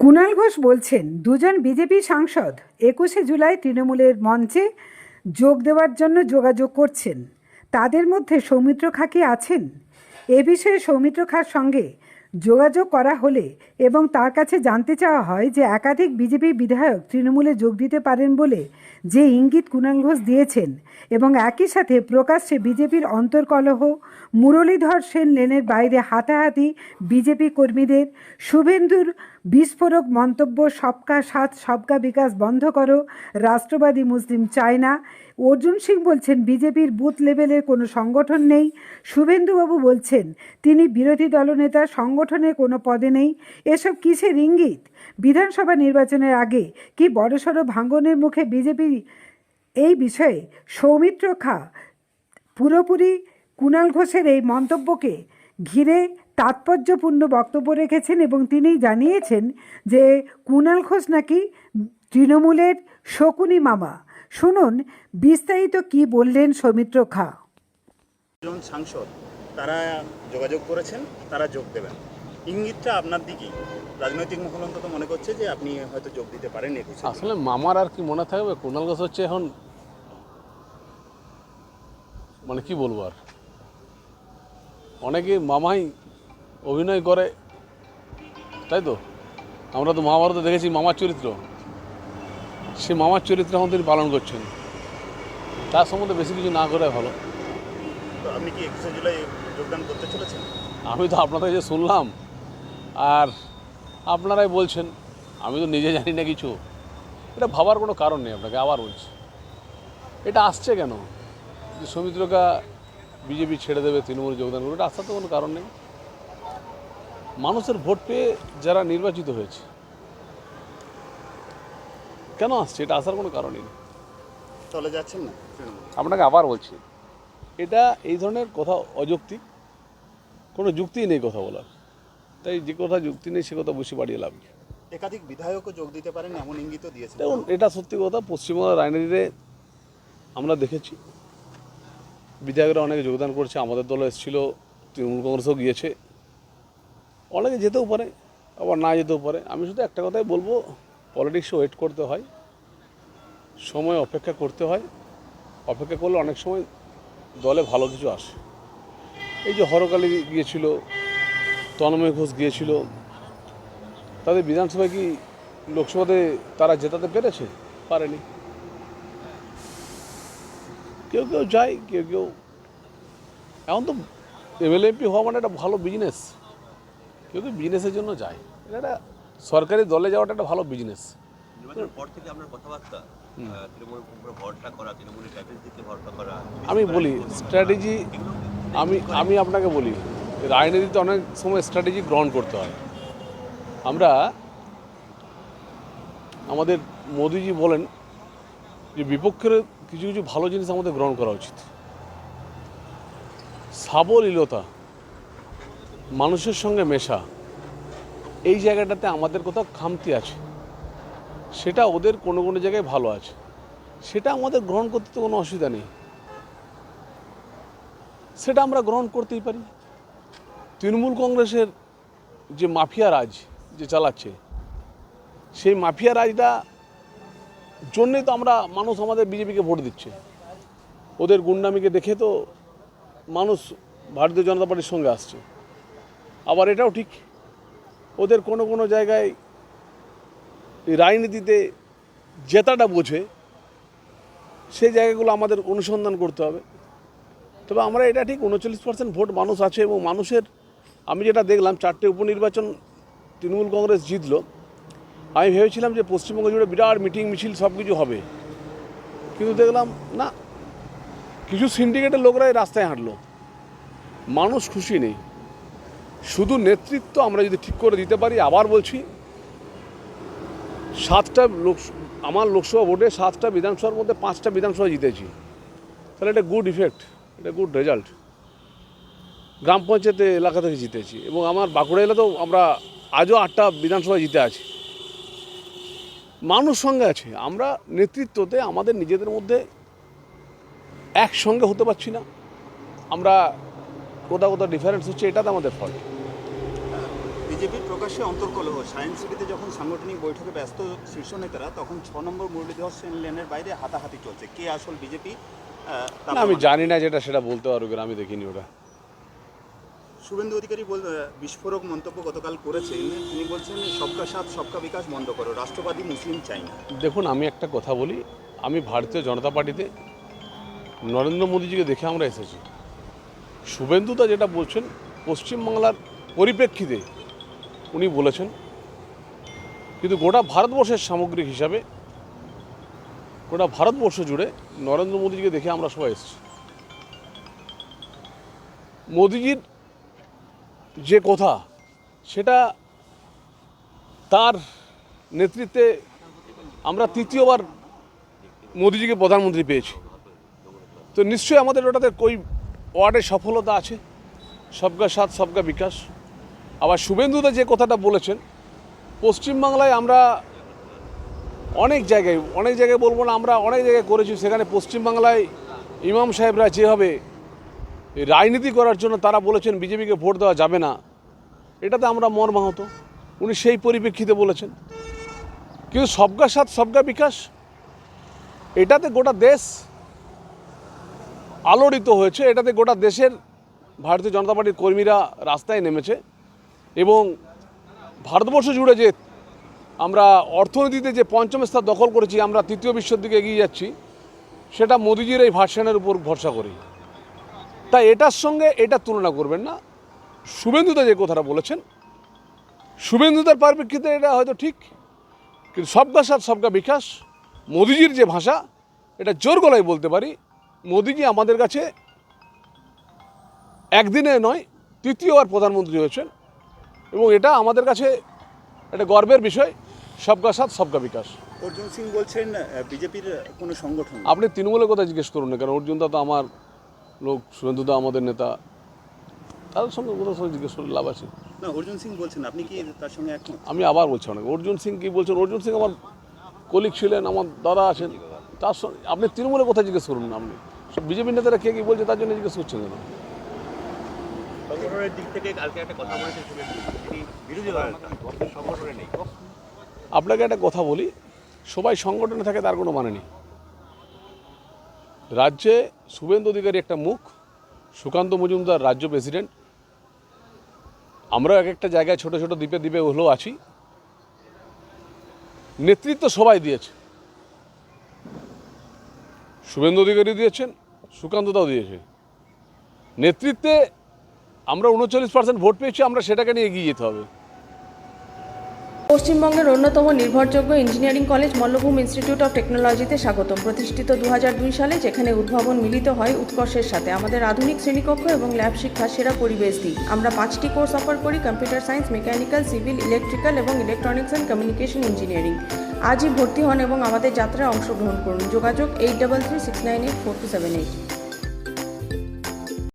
কুণাল ঘোষ বলছেন, দুজন বিজেপি সাংসদ একুশে জুলাই তৃণমূলের মঞ্চে যোগ দেওয়ার জন্য যোগাযোগ করছেন। তাদের মধ্যে সৌমিত্র খা কি আছেন। এ বিষয়ে সৌমিত্র খার সঙ্গে যোগাযোগ করা হলে এবং তার কাছে জানতে চাওয়া হয় যে একাধিক বিজেপি বিধায়ক তৃণমূলে যোগ দিতে পারেন বলে যে ইঙ্গিত কুণাল ঘোষ দিয়েছেন এবং একই সাথে প্রকাশ্যে বিজেপির অন্তর্কলহ মুরলীধর সেন লেনের বাইরে হাতাহাতি বিজেপি কর্মীদের শুভেন্দুর বিস্ফোরক মন্তব্য, সবকা সাথ, সবকা বিকাশ বন্ধ করো, রাষ্ট্রবাদী মুসলিম চায় না। অর্জুন সিং বলছেন, বিজেপির বুথ লেভেলের কোনো সংগঠন নেই। শুভেন্দুবাবু বলছেন, তিনি বিরোধী দলনেতা, সংগঠনের কোনো পদে নেই। এসব কিসের ইঙ্গিত? বিধানসভা নির্বাচনের আগে কি বড়সড় ভাঙনের মুখে বিজেপি এই বিষয়ে সৌমিত্র খা, পুরোপুরি কুণাল ঘোষের এই মন্তব্যকে ঘিরে তাৎপর্যপূর্ণ বক্তব্য রেখেছেন এবং তিনি জানিয়েছেন যে কুণাল ঘোষ নাকি তৃণমূলের শকুনি মামা। শুনুন বিস্তারিত কি বললেন সৌমিত্র খা। জন সাংসদ তারা যোগাযোগ করেছেন তারা যোগ দেবেন। ইঙ্গিতটা আপনার দিকেই। রাজনৈতিক মহল অন্তত মনে করছে যে আপনি হয়তো যোগ দিতে পারেন আসলে মামার আর কি মনে থাকবে? কুণাল ঘোষ হচ্ছে এখন মানে কি বলব আর? অনেকে মামাই অভিনয় করে। তাই তো? আমরা তো মহাভারতে দেখেছি মামার চরিত্র। সে মামার চরিত্র এখন তিনি পালন করছেন। তার সম্বন্ধে বেশি কিছু না করে ভালো। আপনি কি একুশে জুলাই যোগদান করতে চলেছেন? আমি তো আপনাদের যে শুনলাম আর আপনারাই বলছেন আমি তো নিজে জানি না কিছু। এটা ভাবার কোনো কারণ নেই আপনাকে আবার বলছি। এটা আসছে কেন? যে সৌমিত্রকা বিজেপি ছেড়ে দেবে তৃণমূল যোগদান করবে এটা আসার তো কোনো কারণ নেই। মানুষের ভোট পেয়ে যারা নির্বাচিত হয়েছে কেন আসছে? এটা আসার কোনো কারণই নেই। চলে যাচ্ছেন না? আপনাকে আবার বলছি এটা এই ধরনের কথা অযৌক্তিক কোনো যুক্তিই নেই কথা বলার। তাই যে কথা যুক্তি নেই সে কথা বসে বাড়িয়ে লাভ নেই। একাধিক বিধায়কও যোগ দিতে পারেন এমন ইঙ্গিতও দিয়েছে দেখুন এটা সত্যি কথা পশ্চিমবঙ্গের রাজনীতিতে আমরা দেখেছি বিধায়করা অনেকে যোগদান করছে আমাদের দল এসেছিল তৃণমূল কংগ্রেসও গিয়েছে। অনেকে যেতেও পারে, আবার না যেতেও পারে। আমি শুধু একটা কথাই বলব পলিটিক্সে ওয়েট করতে হয়, সময় অপেক্ষা করতে হয়। অপেক্ষা করলে অনেক সময় দলে ভালো কিছু আসে। এই যে হরকালি গিয়েছিল, তন্ময় ঘোষ গিয়েছিল, তাদের বিধানসভায় কি লোকসভাতে তারা জেতাতে পেরেছে? পারেনি। কেউ কেউ যায়, কেউ কেউ এখন তো এমএলএ এমপি হওয়া মানে একটা ভালো বিজনেস কেউ কেউ বিজনেসের জন্য যায়। এটা একটা সরকারি দলে যাওয়াটা একটা ভালো বিজনেস আমি বলি স্ট্র্যাটেজি আমি আমি আপনাকে বলি রাজনীতিতে অনেক সময় স্ট্র্যাটেজি গ্রহণ করতে হয়। আমরা আমাদের মোদিজি বলেন যে বিপক্ষের কিছু কিছু ভালো জিনিস আমাদের গ্রহণ করা উচিত। সাবলীলতা। মানুষের সঙ্গে মেশা। এই জায়গাটাতে আমাদের কোথাও খামতি আছে। সেটা ওদের কোনো কোনো জায়গায় ভালো আছে। সেটা আমাদের গ্রহণ করতে তো কোনো অসুবিধা নেই। সেটা আমরা গ্রহণ করতেই পারি। তৃণমূল কংগ্রেসের যে মাফিয়া রাজ যে চালাচ্ছে, সেই মাফিয়া রাজটা জন্যই তো আমরা মানুষ আমাদের বিজেপিকে ভোট দিচ্ছে। ওদের গুন্ডামিকে দেখে তো মানুষ ভারতীয় জনতা পার্টির সঙ্গে আসছে। আবার এটাও ঠিক। ওদের কোনো কোনো জায়গায় রাজনীতিতে জেতাটা বোঝে, সেই জায়গাগুলো আমাদের অনুসন্ধান করতে হবে। তবে আমরা এটা ঠিক উনচল্লিশ পার্সেন্ট ভোট মানুষ আছে এবং মানুষের, আমি যেটা দেখলাম, চারটে উপনির্বাচন তৃণমূল কংগ্রেস জিতলো। আমি ভেবেছিলাম যে পশ্চিমবঙ্গ জুড়ে বিরাট মিটিং, মিছিল সব কিছু হবে। কিন্তু দেখলাম, না, কিছু সিন্ডিকেটের লোকরাই রাস্তায় হাঁটলো। মানুষ খুশি নেই। শুধু নেতৃত্ব আমরা যদি ঠিক করে দিতে পারি, আবার বলছি, সাতটা লোক আমার লোকসভা ভোটে সাতটা বিধানসভার মধ্যে পাঁচটা বিধানসভা জিতেছি। তাহলে এটা গুড ইফেক্ট এটা গুড রেজাল্ট গ্রাম পঞ্চায়েতে এলাকা থেকে জিতেছি এবং আমার বাঁকুড়া এলাকাতেও আমরা আজও আটটা বিধানসভা জিতে আছি। মানুষ সঙ্গে আছে, আমরা নেতৃত্বতে আমাদের নিজেদের মধ্যে একসঙ্গে হতে পারছি না। আমরা কোথাও কোথাও ডিফারেন্স হচ্ছে এটা তো আমাদের ফল্ট বিজেপির প্রকাশ্যে অন্তর্কলহ। সায়েন্স সিটিতে যখন সাংগঠনিক বৈঠকে ব্যস্ত শীর্ষ নেতারা তখন ছ নম্বর মুরলীধর সেন লেনের বাইরে হাতাহাতি চলছে। কে আসল বিজেপি না আমি জানি না যেটা সেটা বলতে পারব আমি দেখিনি ওটা। শুভেন্দু অধিকারী বল বিস্ফোরক মন্তব্য গতকাল করেছেন। তিনি বলছেন সবকা সাথ সবকা বিকাশ বন্ধ করো। রাষ্ট্রবাদী মুসলিম চাই না। দেখুন আমি একটা কথা বলি। আমি ভারতীয় জনতা পার্টিতে নরেন্দ্র মোদীজিকে দেখে আমরা এসেছি। শুভেন্দুদা যেটা বলছেন পশ্চিমবাংলার পরিপ্রেক্ষিতে উনি বলেছেন, কিন্তু গোটা ভারতবর্ষের সামগ্রিক হিসাবে, গোটা ভারতবর্ষ জুড়ে নরেন্দ্র মোদীজিকে দেখে আমরা সবাই এসেছি। মোদীজির যে কথা, সেটা তার নেতৃত্বে আমরা তৃতীয়বার মোদিজিকে প্রধানমন্ত্রী পেয়েছি। তো নিশ্চয়ই আমাদের ওটাতে ওই ওয়ার্ডের সফলতা আছে সবকা সাথ সবকা বিকাশ। আবার শুভেন্দুদা যে কথাটা বলেছেন, পশ্চিমবাংলায় আমরা অনেক জায়গায় অনেক জায়গায় বলব না, আমরা অনেক জায়গায় করেছি, সেখানে পশ্চিমবাংলায় ইমাম সাহেবরা যেভাবে রাজনীতি করার জন্য তারা বলেছেন, বিজেপিকে ভোট দেওয়া যাবে না, এটাতে আমরা মর্মাহত উনি সেই পরিপ্রেক্ষিতে বলেছেন। কিন্তু সবকা সাথ সবকা বিকাশ, এটাতে গোটা দেশ আলোড়িত হয়েছে। এটাতে গোটা দেশের ভারতীয় জনতা পার্টির কর্মীরা রাস্তায় নেমেছে এবং ভারতবর্ষ জুড়ে যে আমরা অর্থনীতিতে যে পঞ্চম স্থান দখল করেছি, আমরা তৃতীয় বিশ্বের দিকে এগিয়ে যাচ্ছি, সেটা মোদিজির এই ভার্সনের উপর ভরসা করি। তাই এটার সঙ্গে এটা তুলনা করবেন না। শুভেন্দুদা যে কথাটা বলেছেন শুভেন্দুদার পরিপ্রেক্ষিতে এটা হয়তো ঠিক, কিন্তু সবকা সাথ সবকা বিকাশ মোদিজির যে ভাষা, এটা জোর গলায় বলতে পারি মোদিজি আমাদের কাছে একদিনে নয় তৃতীয়বার প্রধানমন্ত্রী হয়েছেন এবং এটা আমাদের কাছে একটা গর্বের বিষয় সবকা সাথ সবকা বিকাশ। অর্জুন সিং বলছেন বিজেপির কোনো সংগঠন। আপনি তৃণমূলের কথা জিজ্ঞেস করুন না কারণ অর্জুনদা তো আমার লোক শুভেন্দুদা আমাদের নেতা। তাদের সঙ্গে কোথাও সঙ্গে জিজ্ঞেস করে লাভ আছে। না অর্জুন সিং বলছেন আপনি কি তার সঙ্গে একমত? আমি আবার বলছি অনেক। অর্জুন সিং কি বলছেন? অর্জুন সিং আমার কলিগ ছিলেন আমার দাদা আছেন। তার সঙ্গে আপনি তৃণমূলের কথা জিজ্ঞেস করুন না আপনি। বিজেপি নেতারা কে কি বলছে তার জন্য জিজ্ঞেস করছেন কেন? সংগঠনের দিক থেকে কালকে একটা কথা বলেছেন বিরোধী সংগঠনে নেই। আপনাকে একটা কথা বলি সবাই সংগঠনে থাকে তার কোনো মানে নেই। রাজ্যে শুভেন্দু অধিকারী একটা মুখ সুকান্ত মজুমদার রাজ্য প্রেসিডেন্ট। আমরা এক একটা জায়গায় ছোট ছোট দ্বীপে দ্বীপে হলেও আছি। নেতৃত্ব সবাই দিয়েছে। শুভেন্দু অধিকারী দিয়েছেন সুকান্তদাও দিয়েছে নেতৃত্বে আমরা উনচল্লিশ পার্সেন্ট ভোট পেয়েছি, আমরা সেটাকে নিয়ে এগিয়ে যেতে হবে। পশ্চিমবঙ্গের অন্যতম নির্ভরযোগ্য engineering college Mallabhum institute of টেকনোলজিতে স্বাগতম। প্রতিষ্ঠিত দু হাজার দুই সালে যেখানে উদ্ভাবন মিলিত হয় উৎকর্ষের সাথে। আমাদের আধুনিক শ্রেণীকক্ষ এবং ল্যাব শিক্ষা সেরা পরিবেশ দিই আমরা পাঁচটি কোর্স অফার করি, computer science, mechanical, civil, electrical এবং ইলেকট্রনিক্স অ্যান্ড কমিউনিকেশন ইঞ্জিনিয়ারিং। আজই ভর্তি হন এবং আমাদের যাত্রায় অংশগ্রহণ করুন। যোগাযোগ eight double three six nine eight four two seven eight